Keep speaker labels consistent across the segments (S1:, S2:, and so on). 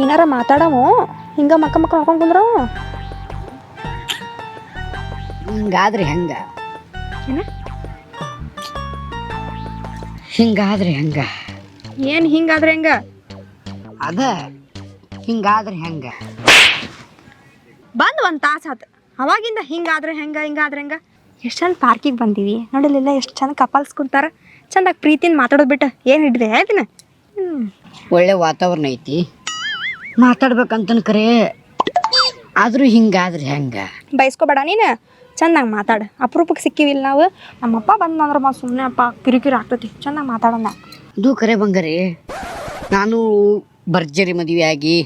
S1: ಏನಾರ ಮಾತಾಡವು? ಹಿಂಗ ಮಕ್ಕ ಮಕ್ಕ ಹಾಕೊಂಡು ಕುಂದ್ರ?
S2: ಹಿಂಗಾದ್ರೆ ಹೆಂಗೆ?
S1: ಏನ?
S2: ಹಿಂಗಾದ್ರೆ ಹೆಂಗ?
S1: ಏನ್ ಹಿಂಗಾದ್ರೆ ಹೆಂಗ?
S2: ಅದ ಹಿಂಗಾದ್ರೆ ಹೆಂಗ?
S1: ಬಂದ್ ಒಂದ್ ತಾಸ ಆತ. ಅವಾಗಿಂದ ಹಿಂಗಾದ್ರೆ ಹೆಂಗ ಹಿಂಗಾದ್ರೆ ಹೆಂಗ? ಎಷ್ಟು ಚಂದ ಪಾರ್ಕಿಗೆ ಬಂದೀವಿ. ನೋಡಲಿಲ್ಲ ಎಷ್ಟು ಚಂದ ಕಪಲ್ಸ್ ಕುಂತಾರ. ಚಂದಾಗಿ ಪ್ರೀತಿನ ಮಾತಾಡೋದು ಬಿಟ್ಟು ಏನ್ ಹಿಡಿದೆ ಹೇಳ್ತೀನಿ
S2: ಒಳ್ಳೆ ವಾತಾವರಣ ಐತಿ. ಮಾತಾಡ್ಬೇಕಂತನ ಕರೆ. ಆದ್ರೂ ಹಿಂಗಾದ್ರೆ ಹೆಂಗ?
S1: ಬಯಸ್ಕೋಬೇಡ ನೀನು. ಚಂದಾಗಿ ಮಾತಾಡ. ಅಪರೂಪಕ್ಕೆ ಸಿಕ್ಕಿವಿಲ್ಲ ನಾವು. ನಮ್ಮಪ್ಪ ಬಂದಂದ್ರೆ ಮಾ ಸುಮ್ಮನೆ ಅಪ್ಪ ಕಿರಿಕಿರಿ ಆಗ್ತೈತಿ. ಚಂದಾಗಿ ಮಾತಾಡೋಣ.
S2: ಅದು ಕರೆ ಬಂಗಾರಿ. ನಾನು ಭರ್ಜರಿ ಮದುವೆ ಆಗಿ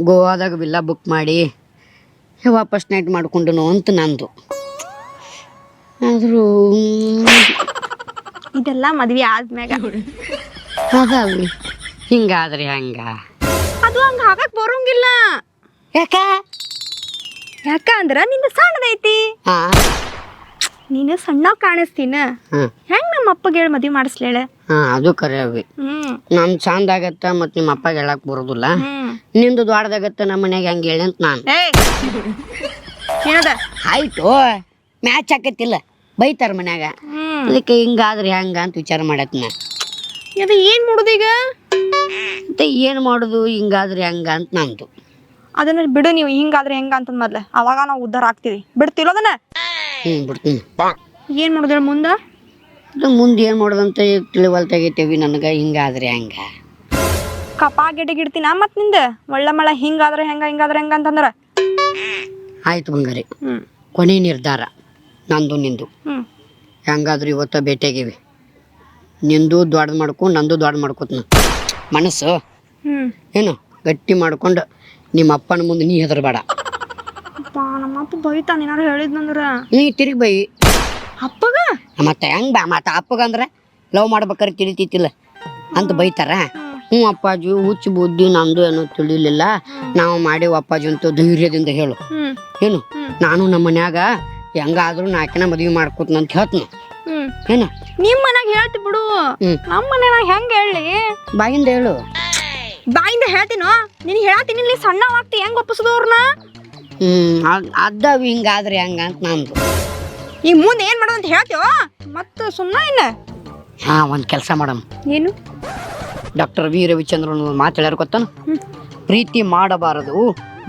S2: ಗೋವಾದಾಗ ವಿಲ್ಲ ಬುಕ್ ಮಾಡಿ ವಾಪಸ್ ನೈಟ್ ಮಾಡ್ಕೊಂಡನು ಅಂತ ನಂದು. ಆದರೂ
S1: ಇದೆಲ್ಲ ಮದುವೆ ಆದ್ಮ್ಯಾಗ.
S2: ಅದಲ್ರಿ ಹಿಂಗಾದ್ರೆ ಹೆಂಗ?
S1: ಅದು ಹಂಗ ಹಾಕಕ್ ಬರೋಂಗಿಲ್ಲ.
S2: ಯಾಕ?
S1: ಯಾಕ ಅಂದ್ರ ನಿನ್ನ ಸಣ್ಣದೈತಿ
S2: ಹಾ.
S1: ನೀನು ಸಣ್ಣ ಕಾಣಿಸ್ತೀನ?
S2: ಹಾಂ.
S1: ಹೆಂಗ್ ನಮ್ಮ ಅಪ್ಪಗೆ ಹೇಳಿ ಮದ್ವೆ ಮಾಡಿಸ್ಲೇಳೆ?
S2: ಹಾಂ ಅದು ಕರೆ ಅವಿ.
S1: ಹ್ಮ್.
S2: ನನ್ ಚಂದ ಆಗತ್ತ ಮತ್ ನಿಮ್ಮ ಅಪ್ಪಗೆ ಹೇಳಕ್ ಬರೋದಿಲ್ಲ.
S1: ಹ್ಮ್.
S2: ನಿಂದು ದೊಡ್ಡದಾಗತ್ತ ನಮ್ಮ ಮನ್ಯಾಗ ಹೆಂಗ್ ಹೇಳಿ ಅಂತ ನಾನು.
S1: ಏಯ್ ಏನದ?
S2: ಆಯ್ತು. ಮ್ಯಾಚ್ ಆಕೈತಿಲ್ಲ. ಬೈತಾರ ಮನ್ಯಾಗ.
S1: ಹ್ಮ್.
S2: ಅದಕ್ಕೆ ಹಿಂಗಾದ್ರೆ ಹೆಂಗ ಅಂತ ವಿಚಾರ ಮಾಡತ್ನ
S1: ಅದು ಮಾಡೋದು ಮಾಡುದೀಗ
S2: ಮತ್ತೆ ಏನು ಮಾಡೋದು? ಹಿಂಗಾದ್ರೆ ಹಂಗ ಅಂತ ನಂದು.
S1: ಅದನ್ನ ಬಿಡು ನೀವು ಹಿಂಗಾದ್ರೆ ಹೆಂಗ ಅಂತ ಮೊದ್ಲೆ. ಅವಾಗ ನಾವು ಉದ್ಧಾರ ಆಗ್ತೀವಿ. ಬಿಡ್ತಿಲ್ಲ ಅದನ್ನ?
S2: ಹ್ಞೂ ಬಿಡ್ತೀನಿ.
S1: ಏನ್ ಮಾಡುದ್ರ ಮುಂದ?
S2: ಅದು ಮುಂದೆ ಏನು ಮಾಡೋದಂತ ತಿಳಿವಲ್ ತೆಗಿತೀವಿ ನನಗೆ ಹಿಂಗಾದ್ರೆ ಹೆಂಗ?
S1: ಕಪಾ ಗಿಡಗಿಡ್ತೀನ ಮತ್ನಿಂದ? ಒಳ್ಳೆ ಮಳೆ ಹಿಂಗಾದ್ರೆ ಹೆಂಗ ಹಿಂಗಾದ್ರೆ ಹೆಂಗ ಅಂತಂದ್ರ?
S2: ಆಯ್ತು ಬಂಗಾರಿ.
S1: ಹ್ಮ್.
S2: ಕೊನೆ ನಿರ್ಧಾರ ನಂದು ನಿಂದು.
S1: ಹ್ಮ್.
S2: ಹೆಂಗಾದ್ರೂ ಇವತ್ತ ಭೇಟಿಯಾಗಿವಿ. ನಿಂದು ದೊಡ್ಡ ಮಾಡ್ಕೊ ನಂದು ದೊಡ್ಡ ಮಾಡ್ಕೊತನ. ಮನಸ್ಸು? ಏನು? ಗಟ್ಟಿ ಮಾಡ್ಕೊಂಡು ನಿಮ್ಮ ಅಪ್ಪನ ಮುಂದೆ ನೀ ಹೆದರ್ಬೇಡ.
S1: ನಮ್ಮಪ್ಪ ಬೈತಾನ ಏನಾರು ಹೇಳಿದ್ನಂದ್ರ?
S2: ನೀ ತಿರುಗಿ ಬೈ.
S1: ಅಪ್ಪಗ?
S2: ಮತ್ತೆ ಹೆಂಗ್ ಬಾ ಮತ್ತೆ ಅಪ್ಪಗಂದ್ರೆ ಲವ್ ಮಾಡ್ಬೇಕಾರೆ ತಿಳಿತಿತ್ತಿಲ್ಲ ಅಂತ ಬೈತಾರ? ಹ್ಞೂ ಅಪ್ಪಾಜಿ ಹುಚ್ಚು ಬುದ್ಧಿ ನಂದು ಏನೋ ತಿಳಿಲಿಲ್ಲ. ನಾವು ಮಾಡೇವು ಅಪ್ಪಾಜಿ ಅಂತ ಧೈರ್ಯದಿಂದ ಹೇಳು. ಏನು? ನಾನು ನಮ್ಮ ಮನ್ಯಾಗ ಹೆಂಗಾದ್ರೂ ನಾಲ್ಕಿನ ಮದುವೆ ಮಾಡ್ಕೊತ್ನ ಅಂತ ಹೇಳ್ತೀನಿ. ಏನು?
S1: ನಿಮ್ ಮನ್ಯಾಗ ಹೇಳ್ತಿ ಬಿಡು.
S2: ಹ್ಮ್.
S1: ಹೆಂಗೆ ಮನ್ಯಾಗ ಹೆಂಗ್ ಹೇಳಿ?
S2: ಬಾಯಿಂದ ಹೇಳು.
S1: ಬಾಯಿಂದ ಹೇಳ್ತೀನೋ? ನೀನ್ ಹೇಳ್ತೀನಿ ನೀ ಸಣ್ಣ ಆಗ್ತಿ ಹೆಂಗ್ ಒಪ್ಪಿಸಿದವ್ರನ್ನ?
S2: ಹ್ಞೂ ಅದಾವ್ ಹಿಂಗಾದ್ರೆ ಹೆಂಗ ಅಂತ ನಂದು.
S1: ಈ ಮುಂದೆ ಏನ್ ಮಾಡೋದು ಅಂತ ಹೇಳ್ತೀವೋ ಮತ್ತ ಸುಮ್ಮನೆ ಇಲ್ಲ
S2: ಹಾ ಒಂದ್ ಕೆಲಸ ಮಾಡಮ್.
S1: ಏನು?
S2: ಡಾಕ್ಟರ್ ವಿ ರವಿಚಂದ್ರನ್ ಮಾತಾಡ್ಯಾರ ಗೊತ್ತಾನ? ಪ್ರೀತಿ ಮಾಡಬಾರದು.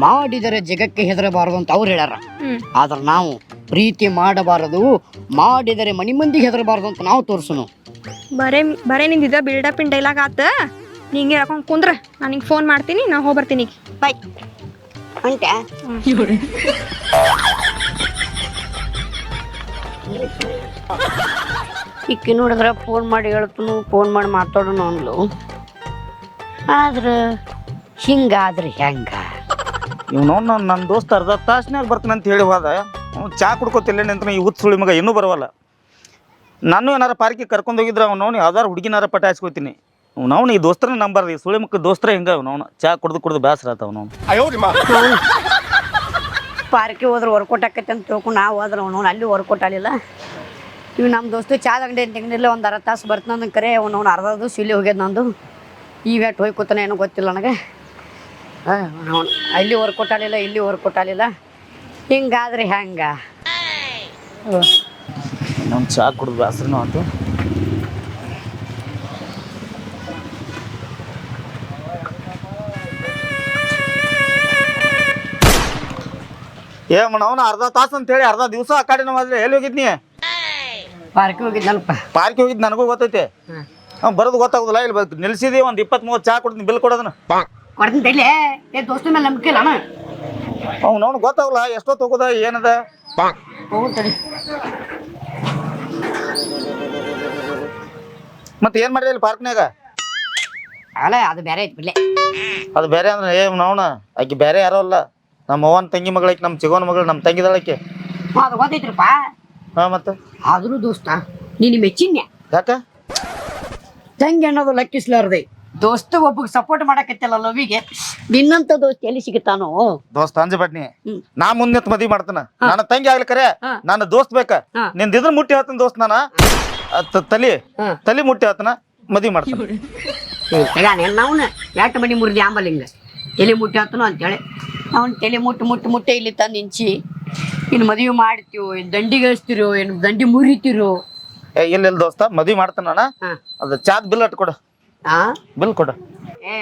S2: ಮಾಡಿದರೆ ಜಗಕ್ಕೆ ಹೆದರಬಾರದು ಅಂತ ಅವ್ರು ಹೇಳ್ಯಾರ. ಆದ್ರೆ ನಾವು ಪ್ರೀತಿ ಮಾಡಬಾರದು ಮಾಡಿದರೆ ಮನಿ ಮಂದಿಗೆ ಹೆದರಬಾರದು ಅಂತ ನಾವು ತೋರ್ಸುನು.
S1: ಬರೇ ಬರೇ ನಿಂದಿದ ಬಿಲ್ಡಪ್ ಇನ್ ಡೈಲಾಗ್ ಆತ. ನಿಂಗೆ ಹಾಕೊಂಡು ಕುಂದ್ರ ನಾನು ನಿಂಗೆ ಫೋನ್ ಮಾಡ್ತೀನಿ ನಾ ಹೋಗಿ ಬರ್ತೀನಿ ಬಾಯ್
S2: ಅಂತೆ ಇಕ್ಕಿ ನೋಡಿದ್ರೆ ಫೋನ್ ಮಾಡಿ ಹೇಳ್ತನು ಫೋನ್ ಮಾಡಿ ಮಾತಾಡೋಣ ಅಂದ್ಲು. ಆದ್ರೆ ಹಿಂಗಾದ್ರೆ ಹೆಂಗ?
S3: ಇವ್ನು ನನ್ನ ನನ್ನ ದೋಸ್ತ ಅರ್ಧ ತಾಸ್ನ್ಯಾಗ ಬರ್ತಾನೆ ಅಂತ ಹೇಳಿ ಹೋದ. ಅವ್ನು ಚಾ ಕುಡ್ಕೋತಿಲ್ಲ ನಿಂತ ಈ ಹುತ್ ಸುಳಿ ಮಗ ಇನ್ನೂ ಬರವಲ್ಲ. ನಾನು ಏನಾರ ಪಾರ್ಕಿಗೆ ಕರ್ಕೊಂಡು ಹೋಗಿದ್ರೆ ಅವ್ನು ಅವ್ನು ಯಾವ್ದಾರು ಹುಡುಗಿನಾರ ಪಟಾಯಿಸ್ಕೋತೀನಿ ಅವ್ನು ಈ ದೋಸ್ತರ ನಂಬರ್ ಈ ಸುಳಿ ಮಕ್ಕ ದೋಸ್ತರ ಹಿಂಗ ಅವ್ನು ಚಾ ಕುಡ್ದು ಕುಡ್ದು ಬೇಸರ ಆತ ಅವ್ನು
S2: ಪಾರ್ಕಿಗೆ ಹೋದ್ರೆ ವರ್ಕೌಟ್ ಆಕೈತೆ ಅಂತ ತಿಳ್ಕೊಂಡು ನಾವು ಹೋದ್ರೆ ಅವನು ಅಲ್ಲಿ ವರ್ಕೌಟ್ ಆಗಲಿಲ್ಲ ಇವು ನಮ್ಮ ದೋಸ್ತು ಚಾ ಅಂಗಡಿ ತೆಗ್ದಿಲ್ಲ ಒಂದು ಅರ್ಧ ತಾಸು ಬರ್ತಾನೆ ಕರೆ ಅವ್ನು ಅವ್ನು ಅರ್ಧ ಇಲ್ಲಿ ಹೋಗ್ಯದ ನಂದು. ಈ ವೇಟ್ ಹೋಗಿ ಕೂತಾನೆ ಏನೋ ಗೊತ್ತಿಲ್ಲ ನನಗೆ. ಅವನು ಅಲ್ಲಿ ಕೊಟ್ಟಾಲಿಲ್ಲ ಇಲ್ಲಿ ಹೊರ ಕೊಟ್ಟಾಲಿಲ್ಲ ಹಿಂಗಾದ್ರೆ ಹೆಂಗ?
S3: ನಮ್ಮ ಚಾ ಕುಡ್ದು ಬೇಸರನೂ ಆತು. ಏ ಮಣ್ಣವನ ಅರ್ಧ ತಾಸು ಅಂತ ಹೇಳಿ ಅರ್ಧ ದಿವಸ ಆ ಕಡೆ ನಾವು ಎಲ್ಲಿ ಹೋಗಿದ್ನಿ
S2: ಪಾರ್ಕ್ ಹೋಗಿದ್ನಲ್ಪ
S3: ಪಾರ್ಕ್ ಹೋಗಿದ್ ನನಗೂ ಗೊತ್ತೈತೆ.
S2: ಹ್ಮ್.
S3: ಅವ್ನು ಬರೋದು ಗೊತ್ತಾಗುದಿಲ್ಲ. ಇಲ್ಲಿ ನಿಲ್ಸಿದಿ ಒಂದು ಇಪ್ಪತ್ತ್ ಮೂವತ್ತು ಚಾ ಕೊಡ್ತೀನಿ ಬಿಲ್ ಕೊಡೋದನ್ನ.
S2: ಕೊಡ್ತೀನಿ ತೈಲೆ ಏ ದೋಸ್ತ ಮೇಲೆ ನಂಬಿಕೆ ಇಲ್ಲ
S3: ಅವ್ನು ಅವ್ನು ಗೊತ್ತಾಗಲ್ಲ ಎಷ್ಟೊತ್ತು ಹೋಗೋದ ಏನದ? ಮತ್ತೆ ಏನು ಮಾಡಿದೆ ಇಲ್ಲಿ ಪಾರ್ಕ್ನ್ಯಾಗ?
S2: ಅಲ್ಲ ಅದು ಬೇರೆ ಐತಿ ಬಿಡ್ಲೆ.
S3: ಅದು ಬೇರೆ ಅಂದ್ರೆ ಏ ಅವನ ಆಕಿ ಬೇರೆ ಯಾರೋ ಅಲ್ಲ. ನಮ್ಮ ಅವ್ವನ ತಂಗಿ ಮಗಳಾಕಿ ನಮ್ಮ ಚಿಗೋನ್ ಮಗಳು ನಮ್ಮ ತಂಗಿದಾಳಕ್ಕೆ
S2: ಹ್ಞೂ ಅದು ಗೊತ್ತೈತ್ರಪ್ಪ.
S3: ಹಾಂ ಮತ್ತೆ?
S2: ಆದರೂ ದೋಸ್ತ ನೀನು ಮೆಚ್ಚಿನ್ಯ
S3: ಯಾಕ?
S2: ತಂಗಿ ಅನ್ನೋದು ಲಕ್ಕಿಸ್ಲಾರ್ದೆ. ದೋಸ್ತ ಒಬ್ಬಗ್ ಸಪೋರ್ಟ್ ಮಾಡಕತ್ತಲ್ಲ ಲವಿಗೆ. ನಿನ್ನಂತ ದೋಸ್ತ ಎಲ್ಲಿ ಸಿಗುತ್ತಾನೋ?
S3: ದೋಸ್ತ ಅಂಜಬೇಡ್ನಿ. ನಾ ಮುಂದೆ ಮದ್ವಿ ಮಾಡ್ತಾನ. ನನ್ನ ತಂಗಿ ಆಗ್ಲಿ ಕರೆ
S2: ಹಾ.
S3: ನನ್ನ ದೋಸ್ತ್ ಬೇಕ. ನಿನ್ನಿಂದ ಇದ್ರ ಮುಟ್ಟಿ ಹೇಳ್ತಾನ ದೋಸ್ತ್ ನಾನ. ತ- ತಲಿ
S2: ಹಾ.
S3: ತಲಿ ಮುಟ್ಟಿ ಹೇಳ್ತಾನ ಮದ್ವಿ ಮಾಡ್ತಾನ.
S2: ನಾವನ್ನ ಯಾಕೆ ಮನಿ ಮುರಿದಿ ಆಂಬಲ್ ಹಿಂಗ. ತಲೆ ಮುಟ್ಟಿ ಆತನು ಅಂತೇಳಿ. ಅವ್ನು ತಲೆ ಮುಟ್ಟು ಮುಟ್ಟು ಮುಟ್ಟೆ ಇಲ್ಲಿ ತಂದು ನಿಂಚಿ. ಇನ್ನು ಮದುವೆ ಮಾಡ್ತೀವೋ ಏನು ದಂಡಿಗೆ ಗಳಿಸ್ತಿರೋ ಏನು ದಂಡಿ ಮುರಿತಿರೋ.
S4: ಇಲ್ಲ ಇಲ್ಲ ದೋಸ್ತ ಮದ್ವಿ ಮಾಡ್ತಾನ
S2: ಅದ
S4: ಅದು ಚಾದ್ ಬಿಲ್ ಅಟ್
S2: ಹಾಂ
S4: ಬಿಲ್ ಕೊಡು.
S2: ಏ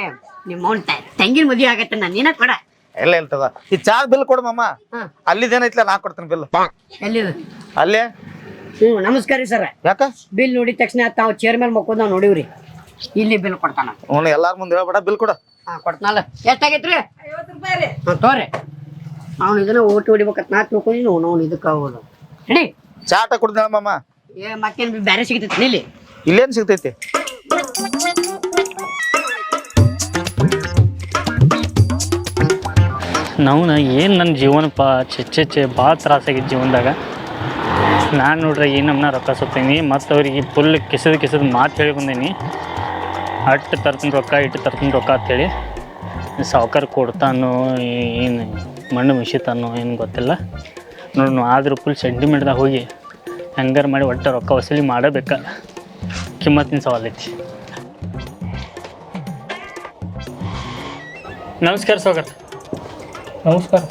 S2: ನಿಮ್ಮ ತಂಗಿನ ಮದುವೆ ಆಗತ್ತೆ ನಾನು ನೀನ ಕೊಡ.
S4: ಎಲ್ಲ ಇಲ್ಲ ತಗೋ. ಈ ಚಾ ಬಿಲ್ ಕೊಡು ಮಮ್ಮ
S2: ಹಾಂ.
S4: ಅಲ್ಲಿದೇನೈತ್ಲ ನಾ ಕೊಡ್ತೀನಿ ಬಿಲ್.
S2: ಎಲ್ಲಿ?
S4: ಅಲ್ಲೇ?
S2: ಹ್ಞೂ ನಮಸ್ಕಾರ ರೀ ಸರ್.
S4: ಯಾಕ?
S2: ಬಿಲ್ ನೋಡಿದ ತಕ್ಷಣ ತಾವು ಚೇರ್ ಮೇಲೆ ಮಕ್ಕೊಂಡ್ ನಾವು ನೋಡಿವ್ರಿ. ಇಲ್ಲಿ ಬಿಲ್ ಕೊಡ್ತಾನ.
S4: ಅವ್ನು ಎಲ್ಲಾರ ಮುಂದೆ ಹೇಳ್ಬೇಡ ಬಿಲ್ ಕೊಡು.
S2: ಹಾಂ ಕೊಡ್ತಾನಲ್ಲ. ಎಷ್ಟಾಗೈತ್ರಿ? ಹಾಂ ತೋರಿ ಅವ್ನು ಇದನ್ನ ಓಟಿ ಹೊಡಿಬೇಕತ್ ನಾ ತಿಳ್ಕೊಂಡು ನೀವು ಅವ್ನು ಇದಕ್ಕೆ ಹೋಗೋದು ಹೇಳಿ
S4: ಚಾಟ ಕೊಡ್ತಾನ ಮಮ್ಮ
S2: ಏ ಮತ್ತೇನು ಬೇರೆ ಸಿಗ್ತೈತಿ ಇಲ್ಲಿ?
S4: ಇಲ್ಲೇನ್ ಸಿಗ್ತೈತಿ?
S5: ನಾವು ಏನು ನನ್ನ ಜೀವನ ಚೆ ಚೆ ಭಾಳ ತ್ರಾಸಾಗಿತ್ತು ಜೀವನದಾಗ. ನಾನು ನೋಡ್ರಿ ಏನು ನಮ್ಮನ್ನ ರೊಕ್ಕ ಸುತ್ತೀನಿ, ಮತ್ತು ಅವ್ರಿಗೆ ಫುಲ್ ಕಿಸದ ಕಿಸದ ಮಾತು ಹೇಳಿ ಬಂದೀನಿ ಅಟ್ಟು ತರ್ತೀನಿ ರೊಕ್ಕ ಇಟ್ಟು ತರ್ತೀನಿ ರೊಕ್ಕ ಅಂತೇಳಿ ಸಾವುಕಾರ ಕೊಡ್ತಾನೋ ಏನು ಮಣ್ಣು ಮಿಶಿತಾನೋ, ಏನು ಗೊತ್ತಿಲ್ಲ. ನೋಡಿ ಆದರೂ ಫುಲ್ ಸೆಂಟಿಮೆಂಟ್ದಾಗ ಹೋಗಿ, ಹೆಂಗಾರು ಮಾಡಿ ಒಟ್ಟು ರೊಕ್ಕ ವಸೂಲಿ ಮಾಡಬೇಕ. ಕಿಮ್ಮತ್ತಿನ ಸವಾಲ್ ಐತಿ ನಮಸ್ಕಾರ ಸ್ವಾಗತ.
S6: ನಮಸ್ಕಾರ.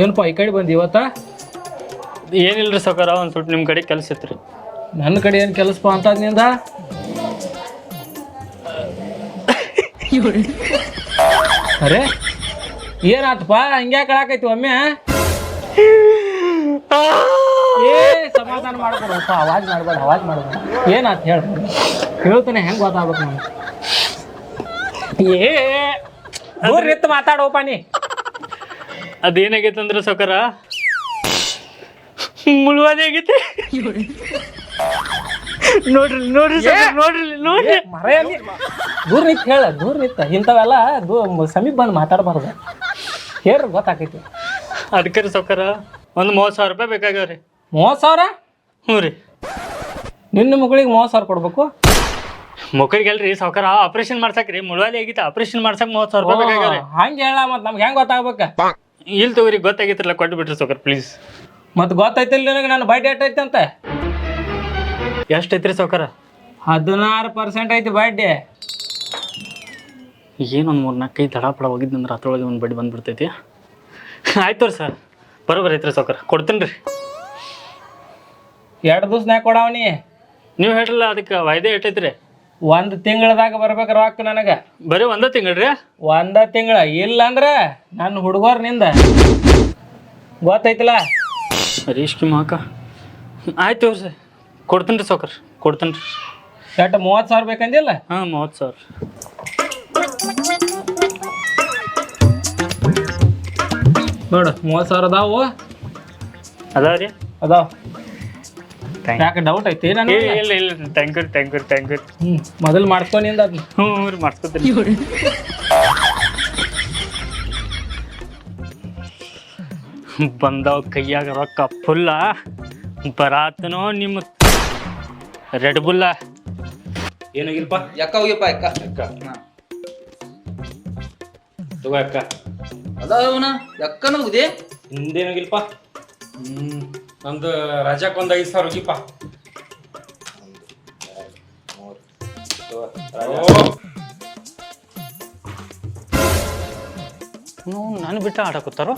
S6: ಏನಪ್ಪ ಈ ಕಡೆ ಬಂದಿ ಇವತ್ತ?
S5: ಏನಿಲ್ರಿ ಸೌಕರ ಒಂದು ಸ್ವಲ್ಪ ನಿಮ್ಮ ಕಡೆ ಕೆಲಸ ಇತ್ತು ರೀ
S6: ನನ್ನ ಕಡೆ ಏನು ಕೆಲಸಪ್ಪ ಅಂತ ನಿಂದ ಅರೆ ಏನಾತಪ್ಪ? ಹಂಗ್ಯಾಕೆ ಕಳಾಕೈತಿ ಒಮ್ಮೆ? ಏ ಸಮಾಧಾನ ಮಾಡ್ಕೊಡಪ್ಪ ಅವಾಜ್ ಮಾಡ್ಬೇಡ ಅವಾಜ್ ಮಾಡ್ಬೇಡ. ಏನಾತ್ ಹೇಳ. ಹೇಳ್ತಾನೆ ಹೆಂಗ್ ಗೊತ್ತಾಗ್ಬೇಕು ನಾನು ಏ ಅವ್ರ ನಿಂತು ಮಾತಾಡೋಪ ನೀ
S5: ಅದೇನಾಗೈತೆ ಅಂದ್ರೆ ಸಾವ್ಕಾರ ಮುಳುವಾದಿ ಆಗೈತೆ ನೋಡ್ರಿ ನೋಡ್ರಿ ಸಾವ್ಕಾರ, ನೋಡ್ರಿ ನೋಡ್ರಿ.
S6: ಮರ ದೂರ ನಿಂತ ಹೇಳ ದೂರ ನಿಂತ. ಇಂಥವೆಲ್ಲ ದೂ ಸಮೀಪ ಬಂದು ಮಾತಾಡಬಾರ್ದು. ಹೇಳ್ರಿ ಗೊತ್ತಾಕೈತಿ
S5: ಅದಕ್ಕೆ ರೀ ಸಾವ್ಕಾರ ಒಂದು ಮೂವತ್ತು ಸಾವಿರ ರೂಪಾಯಿ ಬೇಕಾಗ್ಯಾವ್ರಿ.
S6: ಮೂವತ್ತು ಸಾವಿರ?
S5: ಹ್ಞೂ ರೀ.
S6: ನಿನ್ನ ಮಗಳಿಗೆ ಮೂವತ್ತು ಸಾವಿರ ಕೊಡ್ಬೇಕು?
S5: ಮುಖರಿಗೆ ಅಲ್ರಿ ಸಾವ್ಕಾರ ಆಪರೇಷನ್ ಮಾಡ್ಸಕ್ ರೀ ಮುಳುವಲ್ಲಿ ಆಗಿತ್ತು ಆಪರೇಷನ್ ಮಾಡ್ಸಕ್ ಮೂವತ್ತು ಸಾವಿರ ರೂಪಾಯಿ ಬೇಕಾಗ್ಯಾವ್ರಿ.
S6: ಹಂಗೆ ಹೇಳ ಮತ್ತೆ ನಮ್ಗೆ ಹೆಂಗೆ ಗೊತ್ತಾಗ್ಬೇಕ?
S5: ಇಲ್ಲಿ ತಗೋರಿ ಗೊತ್ತಾಗಿತ್ತಲ್ಲ ಕೊಟ್ಟು ಸೌಕರ್ಯ ಸಾವ್ಕಾರ ಪ್ಲೀಸ್
S6: ಮತ್ತೆ ಗೊತ್ತೈತಿಲ್ಲ ನನಗೆ ನನ್ನ ಬಡ್ಡಿ ಡೇಟ್ ಐತೆ ಅಂತ?
S5: ಎಷ್ಟು ಐತ್ರಿ ಸಾವ್ಕಾರ?
S6: ಹದಿನಾರು ಪರ್ಸೆಂಟ್ ಐತಿ ಬಡ್ಡಿ
S5: ಏನೊಂದು ಮೂರು ನಾಲ್ಕು ಕೈ ದಡ ಪಡ ಹೋಗಿದ್ದಂದ್ರೆ ಅದ್ರೊಳಗೆ ಒಂದು ಬಡ್ಡಿ ಬಂದ್ಬಿಡ್ತೈತಿ. ಆಯ್ತು ರೀ ಸರ್ ಬರೋಬರ್ ಐತ್ರಿ ಸಾವ್ಕಾರ ಕೊಡ್ತೀನಿ ರೀ
S6: ಎರಡು ದಿವ್ಸನ್ಯಾಗ ಕೊಡವನಿ
S5: ನೀವು ಹೇಳ್ರಲ್ಲ ಅದಕ್ಕೆ ವಾಯ್ದೆ ಇಟ್ಟೈತ್ರಿ.
S6: ಒಂದು ತಿಂಗಳದಾಗ ಬರ್ಬೇಕು ರೊಕ್ಕ ನನಗೆ.
S5: ಬರೀ ಒಂದ ತಿಂಗಳ್ರಿ
S6: ಒಂದ ತಿಂಗಳ. ಇಲ್ಲ ಅಂದ್ರೆ ನನ್ನ ಹುಡುಗರ್ನಿಂದ. ಗೊತ್ತೈತಿಲ್ಲ?
S5: ರೇಷ್ಕಿ ಮಾಕ ಆಯ್ತು ಸರ್ ಕೊಡ್ತೀನಿ ರೀ ಸಾವ್ಕಾರ. ಕೊಡ್ತೀನಿ ರೀ
S6: ಮೂವತ್ತು ಸಾವಿರ ಬೇಕಂದಿಲ್ಲ?
S5: ಹಾಂ ಮೂವತ್ತು ಸಾವಿರ.
S6: ನೋಡು ಮೂವತ್ತು ಸಾವಿರ ಅದಾವು.
S5: ಅದಾವ ರೀ.
S6: ಅದಾವ. ಯಾಕೆ ಡೌಟ್ ಐತಿ ನಾನು
S5: ಇಲ್ಲ ಇಲ್ಲ ಇಲ್ಲ. Thank you thank you thank you
S6: ಹ್ಞೂ ಮೊದಲು ಮಾಡ್ಕೊಂಡಿಂದ ಅದನ್ನ
S5: ಹ್ಞೂ ಹ್ಞೂ ರೀ ಮಾಡ್ಸ್ಕೊತೀನಿ ಬಂದವ ಕೈಯಾಗ ರೊಕ್ಕ ಫುಲ್ಲ ಬರಾತನೋ ನಿಮ್ಮ ರೆಡ್ ಬುಲ್ಲ
S7: ಏನಾಗಿಲ್ಪ? ಯಾಕ ಹೋಗಿಪ್ಪ ಅಕ್ಕ ಅಕ್ಕ
S6: ತಗೋ ಅಕ್ಕ
S7: ಅದಾವನ ಯಾಕನ ಹೋಗಿದೆ?
S6: ಹಿಂದೇನಾಗಿಲ್ಪ? ಹ್ಞೂ ನಂದು ರಜಾಕ್ ಐದು ಸಾವಿರ ಹೋಗಿಪ್ಪ.
S5: ನೀವು ನಾನು ಬಿಟ್ಟ ಆಡಕತ್ತಾರೋ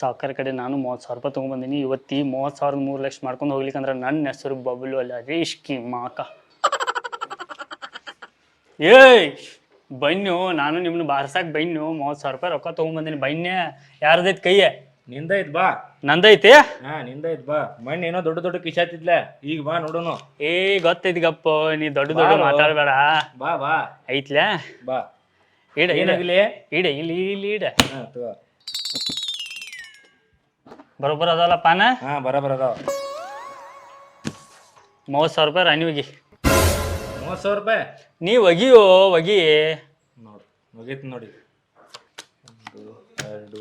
S5: ಸಾವ್ಕಾರ ಕಡೆ ನಾನು ಮೂವತ್ತು ಸಾವಿರ ರೂಪಾಯಿ ತೊಗೊಂಬಂದಿನಿ. ಇವತ್ತಿ ಮೂವತ್ತು ಸಾವಿರದ ಮೂರು ಲಕ್ಷ ಮಾಡ್ಕೊಂಡು ಹೋಗ್ಲಿಕ್ಕಂದ್ರೆ ನನ್ನ ಹೆಸರು ಬಬ್ಲು ಅಲ್ಲ ರೇಷ್ಕಿ ಮಾಕ. ಏಯ್! ಬನ್ನಿ ನಾನು ನಿಮ್ನ ಬಾರ್ಸಾಕ್ ಬನ್ನಿ ಮೂವತ್ತು ಸಾವಿರ ರೂಪಾಯಿ ರೊಕ್ಕ ತೊಗೊಂಬಂದಿನಿ. ಬನ್ನಿ ಯಾರ್ದೈತ್ ಕೈಯೇ?
S6: ನಿಂದ ಐತ್ ಬಾ.
S5: ನಂದೈತಿ?
S6: ಹಾ ನಿಂದ ಐತ್ ಬಾ. ಮಣ್ಣ ಏನೋ ದೊಡ್ಡ ದೊಡ್ಡ ಕಿಶಾತಿದ್ಲೆ. ಈಗ ಬಾ ನೋಡೋನು.
S5: ಏ ಗೊತ್ತೈತಿ ಗಪ್ಪ. ನೀ ದೊಡ್ಡ ದೊಡ್ಡ
S6: ಬಾರೋ.
S5: ಮಾತಾಡಬೇಡ.
S6: ಬಾ ಬಾ.
S5: ಐತ್ಲಾ?
S6: ಬಾ.
S5: ಇಡ ಇಡ.
S6: ಏನಾಗಲಿ
S5: ಇಡ ಇಲ್ಲಿ ಇಲ್ಲಿ ಇಡ.
S6: ಹಾ ತಗೋ.
S5: ಬರೋಬ್ಬರ ಅದಲ್ಲ ಪಾನ?
S6: ಹಾ ಬರಬರ ಅದಾವ.
S5: ಮೂವತ್ತು ಸಾವಿರ ರೂಪಾಯಿ ರಾಣಿ ಹೋಗಿ
S6: ಮೂವತ್ತು ಸಾವಿರ ರೂಪಾಯಿ?
S5: ನೀ ಒಗಿಯೋ ಒಗಿ.
S6: ನೋಡಿ ಮುಗೀತು ನೋಡಿ. ಒಂದು ಎರಡು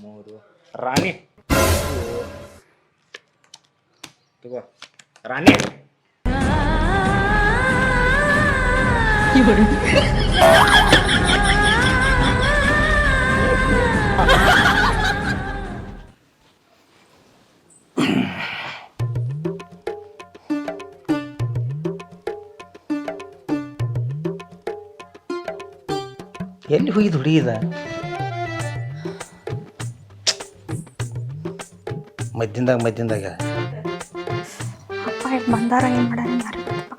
S6: ಮೂರು. ರಾಣಿ. ತಗೋ. ರಾಣಿ.
S4: ಎಲ್ಲಿ ಹೋಗಿದ್ದು ಹುಡುಗಿದ ಮದ್ದಿಂದಾಗ ಮದ್ದಿಂದಾಗ
S1: ಅಪ್ಪ ಈಗ ಬಂದಾರ ಏನು ಗೊತ್ತಪ್ಪ.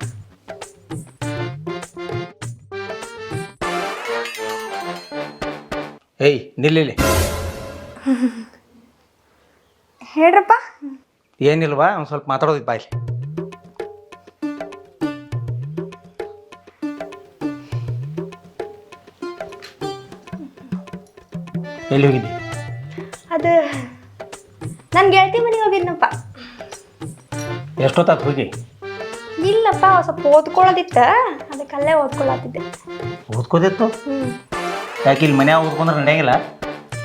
S4: ಏಯ್ ನಿಲ್ಲಿಲಿ
S1: ಹೇಳ್ರಪ್ಪ.
S4: ಏನಿಲ್ವಾ ಒಂದು ಸ್ವಲ್ಪ ಮಾತಾಡೋದಿತ್ತು ಬಾಯ್ಲಿ ಎಲ್ಲಿ ಹೋಗಿದ್ದಿ
S1: ಅದು ನನ್ನ ಗೆಳತಿ ಮನೆಗೆ ಹೋಗಿದ್ನಪ್ಪ.
S4: ಎಷ್ಟೊತ್ತಾತು ಹೋಗಿ?
S1: ಇಲ್ಲಪ್ಪ ಸ್ವಲ್ಪ ಓದ್ಕೊಳ್ಳೋದಿತ್ತ. ಅದಕ್ಕೆ ಅಲ್ಲೇ ಓದ್ಕೊಳ್ಳತ್ತಿದ್ದೆ
S4: ಓದ್ಕೋದಿತ್ತು?
S1: ಹ್ಞೂ
S4: ಯಾಕೆ ಇಲ್ಲಿ ಮನ್ಯಾಗ ಓದ್ಕೊಂಡ್ರೆ ನಡೆಯಂಗಿಲ್ಲ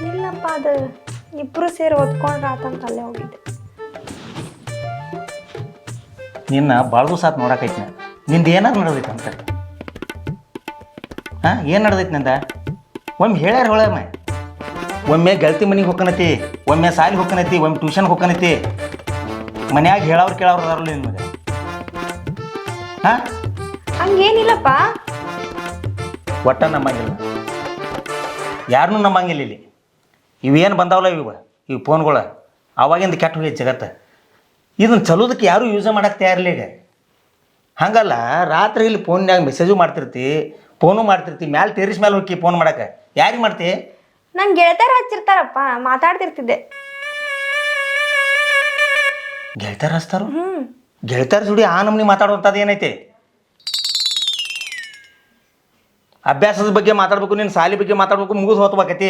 S1: ಇಲ್ಲಪ್ಪ ಅದು ಇಬ್ಬರು ಸೇರಿ ಓದ್ಕೊಂಡ್ರೆ ಆತಂತ ಅಲ್ಲೇ ಹೋಗಿದ್ದೆ.
S4: ನಿನ್ನ ಭಾಳ ದಿವಸ ಆತು ನೋಡಕ್ಕೈತಿ ನಿಂದು ಏನಾರು ನಡೆದೈತೆ ಅಂತ. ಹಾಂ ಏನು ನಡೆದೈತಿ ನಂದ? ಒಮ್ಮೆ ಹೇಳ್ಯಾರ ಹೇಳಮ್ಮ ಒಮ್ಮೆ ಗೆಳತಿ ಮನೆಗೆ ಹೋಗ್ಕನತಿ ಒಮ್ಮೆ ಸಾಲಿಗೆ ಹೋಗ್ಕನತಿ ಒಮ್ಮೆ ಟ್ಯೂಷನ್ ಹೋಗ್ಕನತಿ. ಮನ್ಯಾಗ ಹೇಳವ್ರು ಕೇಳವ್ರು ಅದಾರಲ್ಲ ನಿಮಗೆ ಹಾಂ?
S1: ಹಂಗೇನಿಲ್ಲಪ್ಪ.
S4: ಒಟ್ಟ ನಂಬಂಗಿಲ್ಲ ಯಾರನ್ನೂ ನಂಬಂಗಿಲ್ಲ ಇಲ್ಲಿ. ಇವೇನು ಬಂದಾವಲ್ಲ ಇವ? ಈ ಫೋನ್ಗಳು. ಅವಾಗಿಂದ ಕೆಟ್ಟ ಹೋಗಿ ಜಗತ್ತು. ಇದನ್ನು ಚಲೋದಕ್ಕೆ ಯಾರೂ ಯೂಸ್ ಮಾಡಕ್ಕೆ ತಯಾರಿಲ್ಲ ಈಗ. ಹಂಗಲ್ಲ ರಾತ್ರಿ ಇಲ್ಲಿ ಫೋನ್ಯಾಗ ಮೆಸೇಜು ಮಾಡ್ತಿರ್ತಿ ಫೋನು ಮಾಡ್ತಿರ್ತಿ ಮ್ಯಾಲೆ ಟೆರಿಸ್ ಮೇಲೆ ಹೋಗಿ ಫೋನ್ ಮಾಡಕ್ಕೆ ಯಾರಿಗೆ ಮಾಡ್ತಿ?
S1: ನನ್ನ ಗೆಳತಾರ ಹಚ್ಚಿರ್ತಾರಪ್ಪ ಮಾತಾಡ್ತಿರ್ತಿದ್ದೆ.
S4: ಗೆಳತಾರ ಹಚ್ತಾರು?
S1: ಹ್ಮ್.
S4: ಗೆಳತಾರ ಜೋಡಿ ಆ ನಮ್ನಿ ಮಾತಾಡುವಂಥದ್ದು ಏನೈತೆ? ಅಭ್ಯಾಸದ ಬಗ್ಗೆ ಮಾತಾಡ್ಬೇಕು ನಿನ್ನ ಸಾಲಿ ಬಗ್ಗೆ ಮಾತಾಡ್ಬೇಕು ಮುಗಿದು ಹೋತ್ಬೇಕತಿ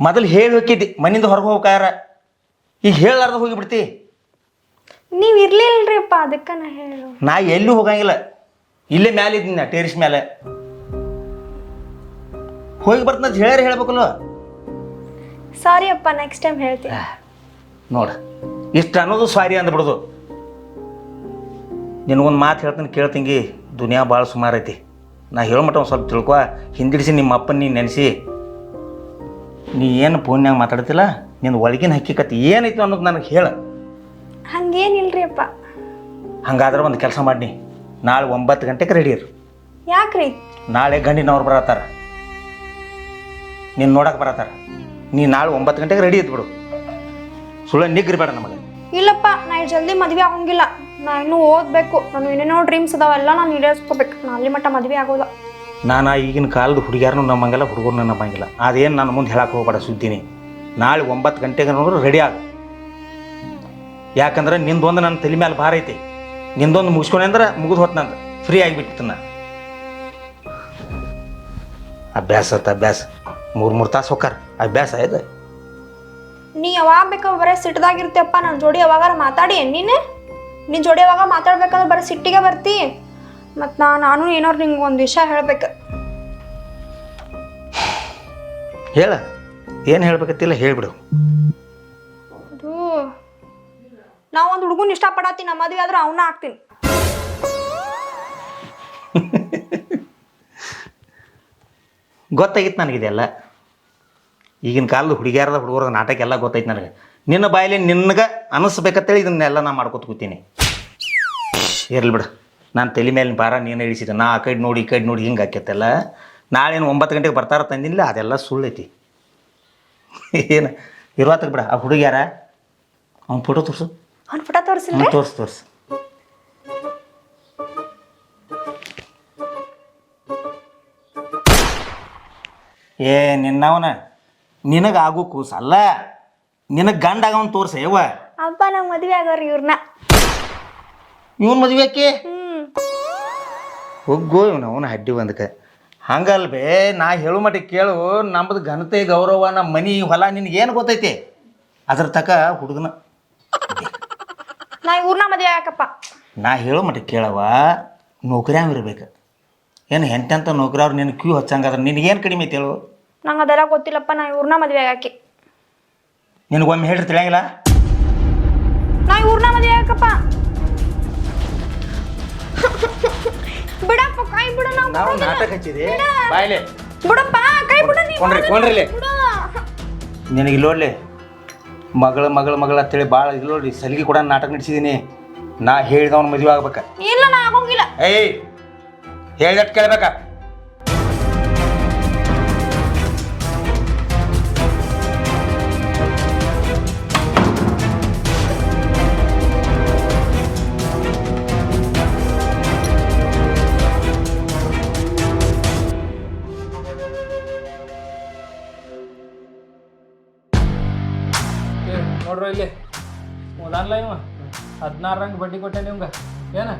S4: ಮೊದಲು ಹೇಳಿ ಹೋಗಿದ್ದಿ ಮನಿಂದ ಹೊರಗೆ ಹೋಗ್ಕಾರ ಈಗ ಹೇಳಾರ್ದ ಹೋಗಿಬಿಡ್ತಿ.
S1: ನೀವ್ ಇರ್ಲಿಲ್ರಿಪ್ಪ ಅದಕ್ಕ ನಾ ಹೇಳು
S4: ನಾ ಎಲ್ಲೂ ಹೋಗಂಗಿಲ್ಲ. ಇಲ್ಲೇ ಮ್ಯಾಲೆ ಇದ್ದೀನಿ ಟೇರಿಸ್ ಮೇಲೆ ಹೋಗಿ ಬರ್ತಂತ ಹೇಳ್ಯಾರ ಹೇಳ್ಬೇಕಲ್ಲ
S1: ಸಾರಿ ಅಪ್ಪ ನೆಕ್ಸ್ಟ್ ಟೈಮ್ ಹೇಳ್ತೀನಿ.
S4: ನೋಡ ಇಷ್ಟು ಅನ್ನೋದು ಸಾರಿ ಅಂದ್ಬಿಡುದು. ನಿನಗೊಂದು ಮಾತು ಹೇಳ್ತೀನಿ ಕೇಳ್ತೀನಿ ದುನಿಯಾ ಭಾಳ ಸುಮಾರು ಐತಿ. ನಾ ಹೇಳೋ ಮಟ್ಟ ಒಂದು ಸ್ವಲ್ಪ ತಿಳ್ಕೊ ಹಿಂದಿಡಿಸಿ ನಿಮ್ಮ ಅಪ್ಪನ ನೀನು ನೆನೆಸಿ. ನೀ ಏನು ಫೋನ್ಯಾಗ ಮಾತಾಡ್ತಿಲ್ಲ? ನಿನ್ನ ಒಳಗಿನ ಹಕ್ಕಿಕತ್ತಿ ಏನೈತಿ ಅನ್ನೋದು ನನಗೆ ಹೇಳ.
S1: ಹಂಗೇನಿಲ್ರಿ ಅಪ್ಪ.
S4: ಹಂಗಾದ್ರೆ ಒಂದು ಕೆಲಸ ಮಾಡಿ ನಾಳೆ ಒಂಬತ್ತು ಗಂಟೆಗೆ ರೆಡಿ ಇರು.
S1: ಯಾಕ್ರಿ?
S4: ನಾಳೆ ಗಂಡಿನವ್ರು ಬರತ್ತಾರ. ನೀನು ನೋಡಕ್ಕೆ ಬರತ್ತಾರ. ನೀ ನಾಳೆ ಒಂಬತ್ತು ಗಂಟೆಗೆ ರೆಡಿ ಇದ್ಬಿಡು. ಸುಳ್ಳ ನಿಗ್ರಿ ಬೇಡ ನಮಗೆ.
S1: ಇಲ್ಲಪ್ಪ ನಾ ಜಲ್ದಿ ಮದ್ವೆ ಆಗಂಗಿಲ್ಲ. ನಾ ಇನ್ನೂ ಓದ್ಬೇಕು. ನಾನು ಏನೇನೋ ಡ್ರೀಮ್ಸ್ ಅದಾವೆಲ್ಲ ನಾನು ಈಡೇರಿಸ್ಕೋಬೇಕು. ನಾ ಅಲ್ಲಿ ಮಟ್ಟ ಮದ್ವೆ ಆಗೋದ
S4: ನಾನು ಈಗಿನ ಕಾಲದ ಹುಡುಗಿಯಾರನು ನಮ್ಮಂಗಿಲ್ಲ ಹುಡುಗರನ್ನ ನಮ್ಮಂಗಿಲ್ಲ ಅದೇನು ನಾನು ಮುಂದೆ ಹೇಳಕ್ಕೆ ಹೋಗ್ಬೇಡ ಸುದ್ದಿನಿ. ನಾಳೆ ಒಂಬತ್ತು ಗಂಟೆಗೆ ನೋಡ್ರು ರೆಡಿ ಆಗ. ಯಾಕಂದ್ರೆ ನಿಂದೊಂದು ನನ್ನ ತಲೆ ಮೇಲೆ ಭಾರ ಐತಿ. ನಿಂದೊಂದು ಮುಗಿಸ್ಕೊಂಡೆ ಅಂದ್ರೆ ಮುಗಿದು ಹೊತ್ತು ನಂದು. ಫ್ರೀ ಆಗಿಬಿಟ್ಟಿತ್ತು ನಾ. ಅಭ್ಯಾಸ ಅಭ್ಯಾಸ. ಮೂರು ಮೂರು ತಾಸು ಹೋಕಾರ ಅಭ್ಯಾಸ ಇದೆ
S1: ನೀ ಯಾವಾಗ ಬೇಕಾದ್ರೆ ಬರೀ ಸಿಟ್ಟದಾಗಿರ್ತೀಯಪ್ಪ ನನ್ನ ಜೋಡಿ ಯಾವಾಗಾರ ಮಾತಾಡಿ. ನೀನು? ನಿನ್ನ ಜೋಡಿ ಯಾವಾಗ ಮಾತಾಡ್ಬೇಕಂದ್ರೆ ಬರೀ ಸಿಟ್ಟಿಗೆ ಬರ್ತಿ. ಮತ್ತು ನಾ ನಾನು ಏನಾರು ನಿಂಗೆ ಒಂದು ವಿಷಯ ಹೇಳ್ಬೇಕು.
S4: ಹೇಳ. ಏನು ಹೇಳ್ಬೇಕತ್ತಿಲ್ಲ ಹೇಳ್ಬಿಡು.
S1: ಅದು ನಾ ಒಂದು ಹುಡುಗನ ಇಷ್ಟಪಡತ್ತೀನಿ ನಮ್ಮ ಮದುವೆ ಆದ್ರೆ ಅವನ್ನ ಆಗ್ತೀನಿ
S4: ಗೊತ್ತಾಗಿತ್ತು ನನಗಿದೆಲ್ಲ. ಈಗಿನ ಕಾಲದ ಹುಡುಗಿಯಾರದ ಹುಡುಗರ ನಾಟಕ ಎಲ್ಲ ಗೊತ್ತೈತೆ ನನಗೆ. ನಿನ್ನ ಬಾಯಲ್ಲಿ ನಿನಗೆ ಅನಿಸ್ಬೇಕಂತೇಳಿ ಇದನ್ನೆಲ್ಲ ನಾ ಮಾಡ್ಕೊತ ಕೂತೀನಿ. ಇರಲಿ ಬಿಡು. ನಾನು ತಲೆ ಮೇಲೆ ಭಾರ ನೀನು ಇಳಿಸಿದ್ದೆ ನಾ ಆ ಕಡೆ ನೋಡಿ ಈ ಕಡೆ ನೋಡಿ ಹಿಂಗೆ ಹಾಕ್ಯತ್ತಲ್ಲ ನಾಳೆ ಒಂಬತ್ತು ಗಂಟೆಗೆ ಬರ್ತಾರ ತಂದಿಲ್ಲ ಅದೆಲ್ಲ ಸುಳ್ಳೈತಿ. ಏನು? ಇರುವತ್ತಿಗೆ ಬಿಡ. ಆ ಹುಡುಗಿಯಾರ ಅವ್ನು ಫೋಟೋ ತೋರಿಸು.
S1: ಅವ್ನು ಫೋಟೋ
S4: ತೋರಿಸು ತೋರಿಸು ತೋರ್ಸು. ಏ ನಿನ್ನವನ. ನಿನಗೆ ಆಗು ಕೂಸಲ್ಲ. ನಿನಗೆ ಗಂಡ ಆಗವನ್ ತೋರ್ಸ ಯವ್ವ.
S1: ಅಪ್ಪ ನಂಗೆ ಮದುವೆ ಆಗೋರು ಇವ್ರನ್ನ
S4: ಇವನ್ ಮದುವೆ ಆಕಿ ಹೋಗೋ ಇವನು ಅವನ ಹಡ್ಡಿ ಒಂದಕ್ಕೆ ಹಂಗಲ್ಬೇ ನಾ ಹೇಳು ಮಟ್ಟಿಗೆ ಕೇಳು ನಮ್ಮದು ಘನತೆ ಗೌರವ ನಮ್ಮ ಮನಿ ಹೊಲ ನಿನಗೇನು ಏನು ಗೊತ್ತೈತಿ? ಅದ್ರ ತಕ ಹುಡುಗನ
S1: ನಾ ಇವ್ರನ್ನ ಮದುವೆ ಯಾಕಪ್ಪ
S4: ನಾ ಹೇಳು ಮಟ್ಟಿಗೆ ಕೇಳವ ನೌಕರಿ ಇರ್ಬೇಕು? ಏನು ಎಂತೆಂಥ ನೌಕರವ್ರು ನಿನ್ನ ಕ್ಯೂ ಹಚ್ಚಂಗಾದ್ರೆ ನಿನಗೇನು ಕಡಿಮೆ ಐತಿ ಹೇಳು?
S1: ನಂಗೆ ಅದೆಲ್ಲ ಗೊತ್ತಿಲ್ಲಪ್ಪ ನಾ ಇವ್ರನ್ನ ಮದುವೆ ಆಗಾಕಿ
S4: ನಿನಗೊಮ್ಮೆ ಹೇಳ್ರಿ ತಿಳಿಯಂಗಿಲ್ಲ?
S1: ನಾ ಇವ್ರನ್ನ ಮದುವೆ ಆಗಕ್ಕಪ್ಪ. ಬಿಡಪ್ಪ ಕೈ ಬಿಡ ನಾವು
S4: ನಾವು ನಾಟಕ ಹಚ್ಚಿದೆ. ಬಾಯ್ಲೆ.
S1: ಬಿಡಪ್ಪ ಕೈ ಬಿಡ ನೀ
S4: ಕೊಂಡ್ರಿ ಕೊಂಡ್ರಿಲೆ.
S1: ಬಿಡು.
S4: ನಿನಗೆ ಇಲ್ಲೋಡ್ಲಿ ಮಗಳ ಮಗಳ ಮಗಳ ಅಂತೇಳಿ ಭಾಳ ಇಲ್ಲೋಡ್ರಿ ಸಲಿಗೆ ಕೂಡ ನಾಟಕ ನಡೆಸಿದ್ದೀನಿ ನಾ ಹೇಳಿದವನು ಮದುವೆ ಆಗ್ಬೇಕ.
S1: ಇಲ್ಲ ನಾ ಆಗೋಂಗಿಲ್ಲ.
S4: ಏಯ್ ಹೇಳಿದಟ್ಟು ಕೇಳ್ಬೇಕ
S6: ನೋಡ್ರಿ ಇಲ್ಲಿ ಓದಾನ್ಲ ಇವ ಹದಿನಾರು ರಂಗ್ ಬಡ್ಡಿ ಕೊಟ್ಟೆ ನಿಮ್ಗೆ ಏನ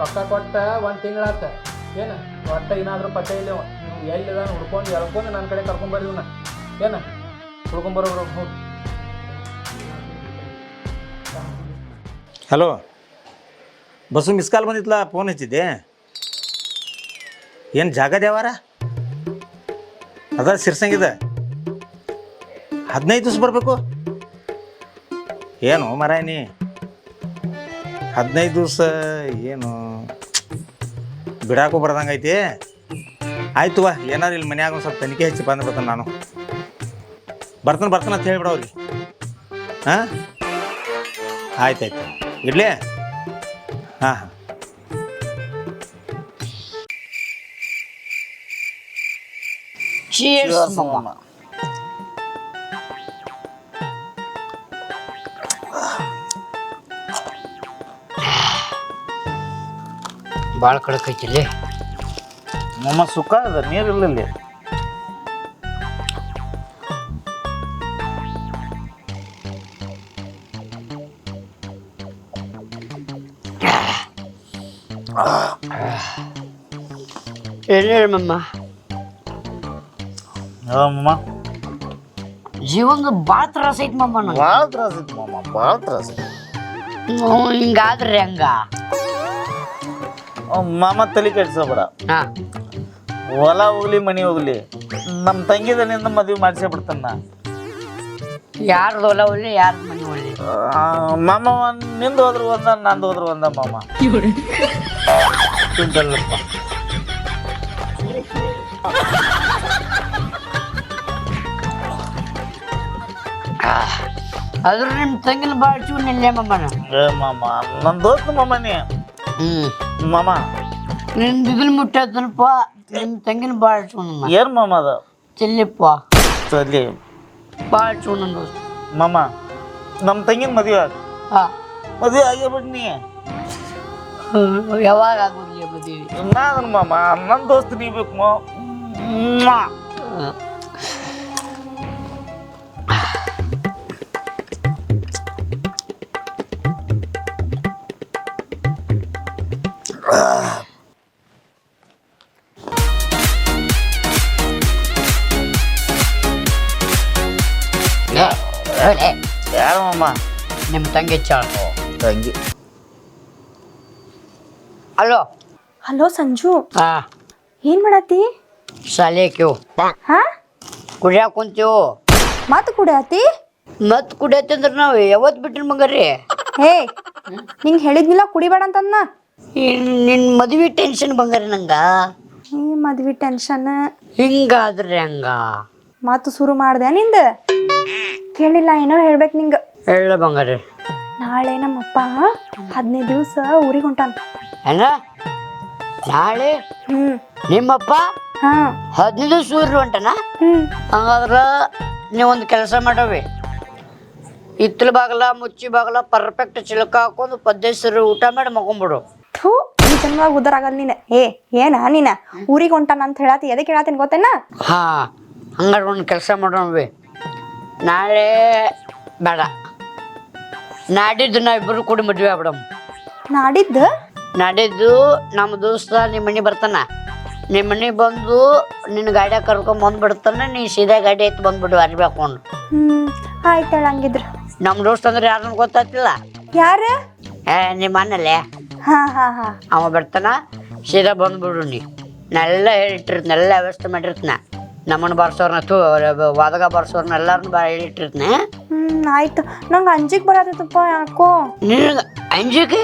S6: ರೊಕ್ಕ ಕೊಟ್ಟ ಒಂದು ತಿಂಗಳಾತ ಏನು? ಒಟ್ಟ ಏನಾದರೂ ಪತ್ತೆ ಇಲ್ಲ ನೀವು ಎಲ್ಲಿದಾನ ಹುಡ್ಕೊಂಡು ಎಳ್ಕೊಂಡು ನನ್ನ ಕಡೆ ಕರ್ಕೊಂಬರ್ರಿ ಇವನ್ನ ಏನು? ಹುಡ್ಕೊಂಬರೋ
S4: ಹಲೋ. ಬಸ್ಸು ಮಿಸ್ ಕಾಲ್ ಬಂದಿತ್ತಲ್ಲ ಫೋನ್ ಹಚ್ಚಿದ್ದೆ. ಏನು ಜಾಗ ದೇವಾರ ಅದ ಸಿರ್ಸಂಗಿದೆ ಹದಿನೈದು ದಿವ್ಸ ಬರಬೇಕು. ಏನು ಮರಾಯನಿ ಹದಿನೈದು ದಿವಸ ಏನು ಬಿಡಾಕು ಬರ್ದಂಗೆ ಐತಿ. ಆಯ್ತು ವಾ ಏನಾರು ಇಲ್ಲಿ ಮನ್ಯಾಗ ಒಂದು ಸ್ವಲ್ಪ ತನಿಖೆ ಹೆಚ್ಚಿ ಬರ್ತಾನೆ ನಾನು. ಬರ್ತಾನೆ ಬರ್ತಾನೆ ಅಂತ ಹೇಳ್ಬಿಡವ್ರಿ. ಹಾಂ? ಆಯ್ತಾಯ್ತು ಇಡ್ಲಿ? ಹಾಂ ಹಾಂ.
S2: Cheers, mama. ಭಾಳ ಕಡಕೈತಿಲ್ಲಿ
S4: ಮಮ್ಮ ಸುಖ ಅದ ನೀರಿಲ್ಲ ಇಲ್ಲಿ
S2: ಮಮ್ಮ
S4: ಮಮ್ಮ
S2: ಜೀವನದ ಭಾಳ ತ್ರಾಸ ಐತಿ ಮಮ್ಮ ನಂಗೆ
S4: ಭಾಳ ತ್ರಾಸ ಐತಿ ಮಮ್ಮ ಭಾಳ ತ್ರಾಸ ಐತಿ.
S2: ಹಿಂಗಾದ್ರಿ ಹಂಗ.
S4: ಮಾಮ ತಲೆ ಕೆಡ್ಸಬೇಡ
S2: ಹಾ.
S4: ಹೊಲ ಹೋಗ್ಲಿ ಮನಿ ಹೋಗ್ಲಿ ನಮ್ಮ ತಂಗಿದನಿಂದ ಮದುವೆ ಮಾಡಿಸೇ ಬಿಡ್ತಾನ.
S2: ಯಾರ್ದು ಹೊಲ ಒಳ್ಳೆ ಯಾರ್ದು ಮನೆ ಒಳ್ಳೆ
S4: ಮಾಮ ಒಂದ್- ನಿಂದು ಹೋದ್ರು ಒಂದ ನಂದು ಹೋದ್ರು ಒಂದ ಮಾಮ. ತಿಂತಲ್ಲಪ್ಪ
S2: ಅದ್ರ ನಿಮ್ಮ ತಂಗಿನ ಭಾಳ ಚೂನ್ ಇಲ್ಲೇ ಮಮ್ಮನ
S4: ಏ ಮಾಮ ನನ್ನ ದೋಸ್ತ ಮಾಮನೇ. ಹ್ಮ್.
S2: ಹ್ಞೂ
S4: ಮಾಮ
S2: ನಿನ್ ದಿಗಲ್ ಮುಟ್ಟದಲ್ಪ ನಿಮ್ಮ ತಂಗಿನ ಭಾಳ ಚೂನ್
S4: ಏನ್ ಮಾಮ ಅದ
S2: ಚೆಲ್ಲಿಪ್ಪ
S4: ಸರಿ
S2: ಭಾಳ ಚೂನ್ ಅನ್ನೋದು
S4: ಮಾಮ ನಮ್ಮ ತಂಗಿನ ಮದುವೆ ಆಗ
S2: ಹಾ
S4: ಮದುವೆ ಆಗೇ ಬಿಡ್ನಿ
S2: ಯಾವಾಗ ಆಗೋದಿಲ್ಲ ಮದುವೆ
S4: ನಾನು ಮಾಮ ನನ್ನ ದೋಸ್ತ ನೀ ಬೇಕು ಮಾ ಮಾಮ
S2: ನಿಮ್ಮ ತಂಗಿ ಚಾಳು
S4: ತಂಗಿ.
S2: ಅಲೋ.
S1: ಹಲೋ ಸಂಜು.
S2: ಹಾ.
S1: ಏನ್ ಮಾಡತ್ತಿ?
S2: ಶಾಲೆ ಕ್ಯೂ.
S1: ಹಾ?
S2: ಕುಡಿಯಾಕ ಕುಂತೀವು.
S1: ಮತ್ ಕುಡಿಯತಿ
S2: ಮತ್ ಕುಡಿಯತ್ತಂದ್ರ ನಾವು ಯಾವತ್ ಬಿಟ್ರಿ ಮಗರಿ
S1: ಹೇ ನಿಂಗ್ ಹೇಳಿದ್ನಿಲ್ಲ ಕುಡಿಬೇಡ ಅಂತಂದ
S2: ನಿನ್ ಮದ್ವಿ ಟೆನ್ಷನ್ ಬಂಗಾರಿ ನಂಗ.
S1: ಈ ಮದ್ವಿ ಟೆನ್ಷನ್.
S2: ಹಿಂಗಾದ್ರೆ ಹಂಗ.
S1: ಮಾತು ಶುರು ಮಾಡ್ದೆ ನಿಂದ? ಕೇಳಿಲ್ಲ ಏನೋ ಹೇಳ್ಬೇಕು ನಿಂಗ.
S2: ಹೇಳ ಬಂಗಾರಿ.
S1: ನಾಳೆ ನಮ್ಮಪ್ಪ ಹದಿನೈದು ದಿವಸ ಊರಿಗೆ ಹೊಂಟಾನ.
S2: ಏನ ನಾಳೆ?
S1: ಹ್ಮ್.
S2: ನಿಮ್ಮಪ್ಪ?
S1: ಹಾ.
S2: ಹದಿನೈದು ಸೂರ್ಯ ಹೊಂಟನ?
S1: ಹ್ಮ್.
S2: ಹಂಗಾದ್ರ ನೀವೊಂದು ಕೆಲಸ ಮಾಡವಿ ಇತ್ತಲ ಬಾಗಲ ಮುಚ್ಚಿ ಬಾಗಲ ಪರ್ಫೆಕ್ಟ್ ಚಿಲಕ ಹಾಕೊಂಡು ಪದ್ದೇಶ್ವರ ಊಟ ಮಾಡಿ ಮಗೊಂಬಿಡು.
S1: ಥೂ ಈ ಜನ್ಮದಾಗ ಉದ್ದಾರ ಆಗಲ್ಲ ನೀನು. ಏ ಏನ ನೀನ? ಊರಿಗೆ ಹೊಂಟಾನ ಅಂತ ಹೇಳತಿ ಎದಕ್ಕೆ ಹೇಳತ್ತೀನಿ ಗೊತ್ತೇನ?
S2: ಹಾ ಹಂಗಾರೆ ಒಂದು ಕೆಲಸ ಮಾಡೋಣವಿ ನಾಳೆ ಬೇಡ. ನಾಡಿದ್ದು ನಾವಿಬ್ಬರು ಕೂಡಿ ಮದ್ವೆ ಆಗ್ಬಿಡಮ್.
S1: ನಾಡಿದ್ದು?
S2: ನಾಡಿದ್ದು ನಮ್ಮ ದೋಸ್ತ ನಿಮ್ಮ ಮನೆ ಬರ್ತಾನ. ನಿಮ್ಮ ಮನೆ ಬಂದು ನಿನ್ನ ಗಾಡಿಯಾಗ ಕರ್ಕೊಂಡ್ ಬಂದ್ಬಿಡ್ತಾನೆ ನೀ ಸೀದಾ ಗಾಡಿ ಐತಿ ಬಂದ್ಬಿಡು ಅರ್ಬಿ ಹಾಕೊಂಡು
S1: ಹ್ಮ್ ಆಯ್ತು ಹಂಗಿದ್ರ.
S2: ನಮ್ಮ ದೋಸ್ತ ಅಂದ್ರೆ ಯಾರನ್ನ ಗೊತ್ತಾಗ್ತಿಲ್ಲ.
S1: ಯಾರ?
S2: ಏ ನಿಮ್ಮ ಅಣ್ಣಲ್ಲೇ.
S1: ಹಾ ಹಾ ಹಾ.
S2: ಅವ ಬರ್ತಾನ ಸೀದಾ ಬಂದ್ಬಿಡು ನೀ. ನೆಲ್ಲ ಹೇಳಿಟ್ಟಿರ್ತೀನಿ ಎಲ್ಲ ವ್ಯವಸ್ಥೆ ಮಾಡಿರ್ತೀನಿ. ನಮ್ಮನ್ನ ಬರ್ಸೋರ್ನ ತು ವಾದಗ ಬರ್ಸೋರ್ನ ಎಲ್ಲಾರನ್ನ ಬಾ ಹೇಳಿಟ್ಟಿರ್ತೀನಿ
S1: ಹ್ಮ್ ಆಯ್ತು. ನಂಗೆ ಅಂಜಿಕ್ ಬರತ್ತಪ್ಪ ಯಾಕೋ?
S2: ನಿನಗೆ ಅಂಜಿಕೆ?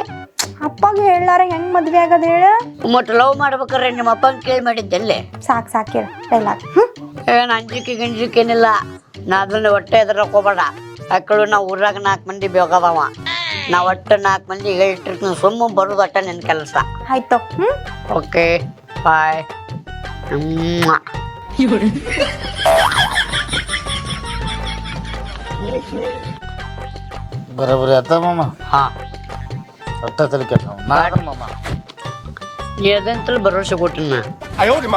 S1: ಅಪ್ಪಗೆ ಹೇಳಾರ ಹೆಂಗ್ ಮದ್ವೆ ಆಗದ ಹೇಳ?
S2: ಮತ್ತೆ ಲವ್ ಮಾಡ್ಬೇಕಾರೆ ನಿಮ್ಮ ಅಪ್ಪನ ಕೇಳಿ ಮಾಡಿದ್ದೆಲ್ಲೇ?
S1: ಸಾಕ್ ಸಾಕ್ ಹೇಳ ಡೈಲಾಗ್
S2: ಏನ್ ಅಂಜಿಕೆ ಗಿಂಜಿಕೆ ಏನಿಲ್ಲ. ನಾ ಅದನ್ನ ಹೊಟ್ಟೆ ಎದ್ರಕ್ ಹೋಗ್ಬೇಡ. ಮಕ್ಕಳು ನಾವು ಊರಾಗ ನಾಲ್ಕು ಮಂದಿ ಬೇಕಾದವ ನಾ ಒಟ್ಟು ನಾಲ್ಕು ಮಂದಿ ಹೇಳಿಟ್ಟಿರ್ತೀನಿ ಸುಮ್ಮ ಬರೋದು ಅಟ್ಟ ನಿನ್ನ ಕೆಲಸ.
S1: ಆಯ್ತು.
S2: ಓಕೆ ಬಾಯ್
S4: ಬರೋಬ್ಬರಿ ಆತ ಮಾಮ?
S2: ಹಾ.
S4: ಅಟ್ಟ ತಲೆ ಕೆಟ್ಟ ಮಾಮ. ಮಾಮ.
S2: ಅದಂತಲೂ ಅಯ್ಯೋ ಕೊಟ್ಟಿನ